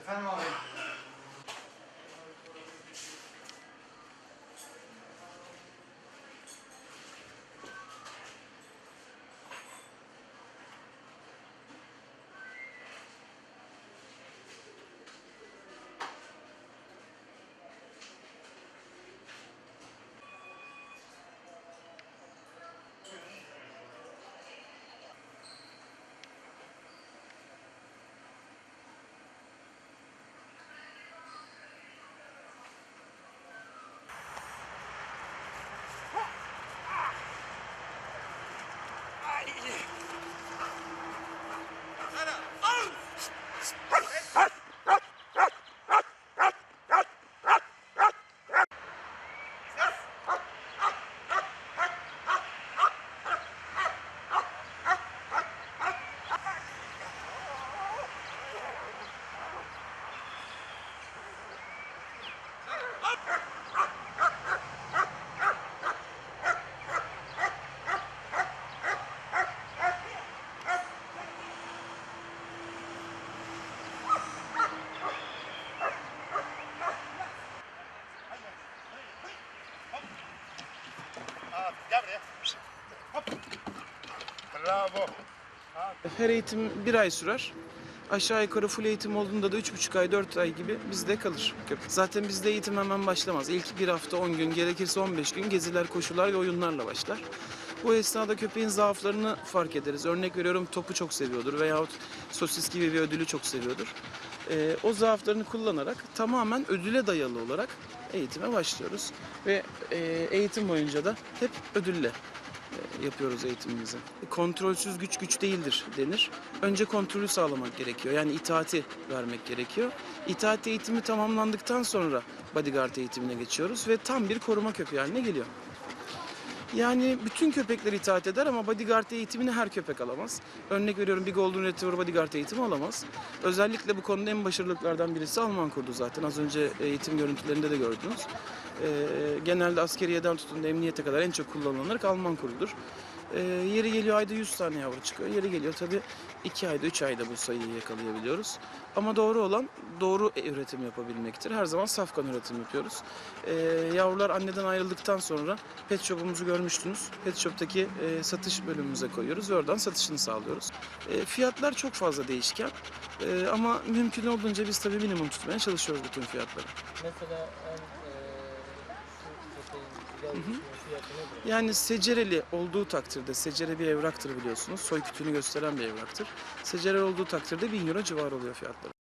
Efendim abi. Bravo. Her eğitim bir ay sürer. Aşağı yukarı full eğitim olduğunda da 3,5 ay, 4 ay gibi bizde kalır. Zaten bizde eğitim hemen başlamaz. İlk bir hafta 10 gün, gerekirse 15 gün geziler, koşular ve oyunlarla başlar. Bu esnada köpeğin zaaflarını fark ederiz. Örnek veriyorum topu çok seviyordur veyahut sosis gibi bir ödülü çok seviyordur. Ee, o zaaflarını kullanarak tamamen ödüle dayalı olarak eğitime başlıyoruz. Ve e, eğitim boyunca da hep ödülle yapıyoruz eğitimimizi. Kontrolsüz güç güç değildir denir. Önce kontrolü sağlamak gerekiyor. Yani itaati vermek gerekiyor. İtaat eğitimi tamamlandıktan sonra bodyguard eğitimine geçiyoruz ve tam bir koruma köpeği haline geliyor. Yani bütün köpekler itaat eder ama bodyguard eğitimini her köpek alamaz. Örnek veriyorum bir Golden Retriever bodyguard eğitimi alamaz. Özellikle bu konuda en başarılıklardan birisi Alman kurdu zaten. Az önce eğitim görüntülerinde de gördünüz. Ee, genelde askeriyeden tutun emniyete kadar en çok kullanılan ırk Alman kurdudur. Ee, yeri geliyor ayda 100 tane yavru çıkıyor. Yeri geliyor tabii 2 ayda 3 ayda bu sayıyı yakalayabiliyoruz. Ama doğru olan doğru üretim yapabilmektir. Her zaman safkan üretim yapıyoruz. Ee, yavrular anneden ayrıldıktan sonra pet shop'umuzu görmüştünüz. Pet shop'taki e, satış bölümümüze koyuyoruz ve oradan satışını sağlıyoruz. E, fiyatlar çok fazla değişken. E, ama mümkün olduğunca biz tabii minimum tutmaya çalışıyoruz bütün fiyatları. Mesela eee Yani secereli olduğu takdirde, secere bir evraktır biliyorsunuz. Soy kütüğünü gösteren bir evraktır. Secere olduğu takdirde 1000 euro civarı oluyor fiyatları.